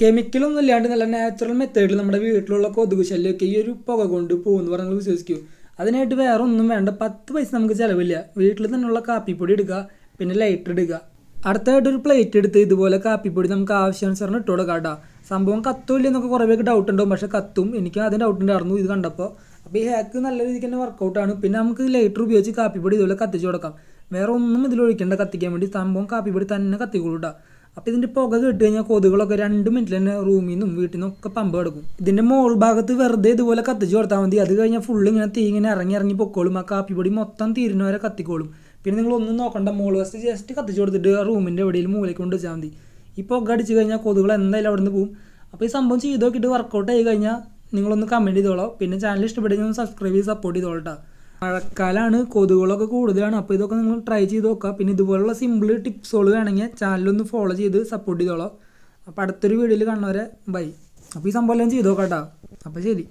കെമിക്കലൊന്നും ഇല്ലാണ്ട് നല്ല നാച്ചുറൽ മെത്തേഡിൽ നമ്മുടെ വീട്ടിലുള്ള കൊതുക് ശല്യമൊക്കെ ഈ ഒരു പുക കൊണ്ട് പോകുമെന്ന് പറഞ്ഞാൽ വിശ്വസിക്കൂ. അതിനായിട്ട് വേറെ ഒന്നും വേണ്ട. പത്ത് പൈസ നമുക്ക് ചിലവില്ല. വീട്ടിൽ തന്നെയുള്ള കാപ്പിപ്പൊടി എടുക്കുക പിന്നെ ലൈറ്റർ എടുക്കുക അടുത്തായിട്ട് ഒരു പ്ലേറ്റ് എടുത്ത് ഇതുപോലെ കാപ്പിപ്പൊടി നമുക്ക് ആവശ്യാനുസരണം ഇട്ട് കൊടുക്കാം കേട്ടോ. സംഭവം കത്തുമില്ല എന്നൊക്കെ കുറേ പേർക്ക് ഡൗട്ട് ഉണ്ടാവും. പക്ഷേ കത്തും. എനിക്ക് അതിന് ഡൗട്ട് ഉണ്ടായിരുന്നു ഇത് കണ്ടപ്പോൾ. അപ്പോൾ ഈ ഹാക്ക് നല്ല രീതിക്ക് തന്നെ വർക്കൗട്ടാണ് പിന്നെ നമുക്ക് ലൈറ്റർ ഉപയോഗിച്ച് കാപ്പിപ്പൊടി ഇതുപോലെ കത്തിച്ച് കൊടുക്കാം. വേറെ ഒന്നും ഇതിൽ ഒഴിക്കേണ്ട കത്തിക്കാൻ വേണ്ടി സംഭവം കാപ്പിപ്പൊടി തന്നെ കത്തിക്കൊള്ളൂ കേട്ടോ. അപ്പോൾ ഇതിന്റെ പുക കേട്ട് കഴിഞ്ഞാൽ കൊതുകളൊക്കെ രണ്ട് മിനിറ്റിൽ തന്നെ റൂമിൽ നിന്നും വീട്ടിൽ നിന്നും ഒക്കെ പമ്പ് കിടക്കും. ഇതിന്റെ മോൾ ഭാഗത്ത് വെറുതെ ഇതുപോലെ കത്തിച്ച് കൊടുത്താൽ മതി. അത് കഴിഞ്ഞാൽ ഫുള്ള് ഇങ്ങനെ തീ ഇങ്ങനെ ഇറങ്ങി ഇറങ്ങി പൊക്കോളും. ആ കാപ്പിപ്പൊടി മൊത്തം തീരുന്നവരെ കത്തിക്കോളും. പിന്നെ നിങ്ങൾ ഒന്നും നോക്കണ്ട മോൾ വസ്തു ജസ്റ്റ് കത്തിച്ച് കൊടുത്തിട്ട് ആ റൂമിന്റെ എവിടെയും മൂലയ്ക്ക് കൊണ്ട് വെച്ചാൽ മതി. ഈ പുക അടിച്ച് കഴിഞ്ഞാൽ കൊതുകൾ എന്തായാലും അവിടെ നിന്ന് പോകും അപ്പോൾ ഈ സംഭവം ചെയ്ത് നോക്കിയിട്ട് വർക്കൗട്ട് ആയി കഴിഞ്ഞാൽ നിങ്ങളൊന്ന് കമന്റ് ചെയ്തോളാം. പിന്നെ ചാനൽ ഇഷ്ടപ്പെട്ടെങ്കിൽ ഒന്ന് സബ്സ്ക്രൈബ് ചെയ്ത് സപ്പോർട്ട് ചെയ്തോളട്ടോ മഴക്കാലമാണ് കൊതുകുകളൊക്കെ കൂടുതലാണ്. അപ്പോൾ ഇതൊക്കെ നിങ്ങൾ ട്രൈ ചെയ്ത് നോക്കുക. പിന്നെ ഇതുപോലുള്ള സിമ്പിൾ ടിപ്സുകൾ വേണമെങ്കിൽ ചാനലൊന്ന് ഫോളോ ചെയ്ത് സപ്പോർട്ട് ചെയ്തോളാം. അപ്പോൾ അടുത്തൊരു വീഡിയോയിൽ കാണുന്നവരെ ബൈ അപ്പോൾ ഈ സംഭവം എല്ലാം ചെയ്ത് നോക്കാം കേട്ടോ അപ്പോൾ ശരി.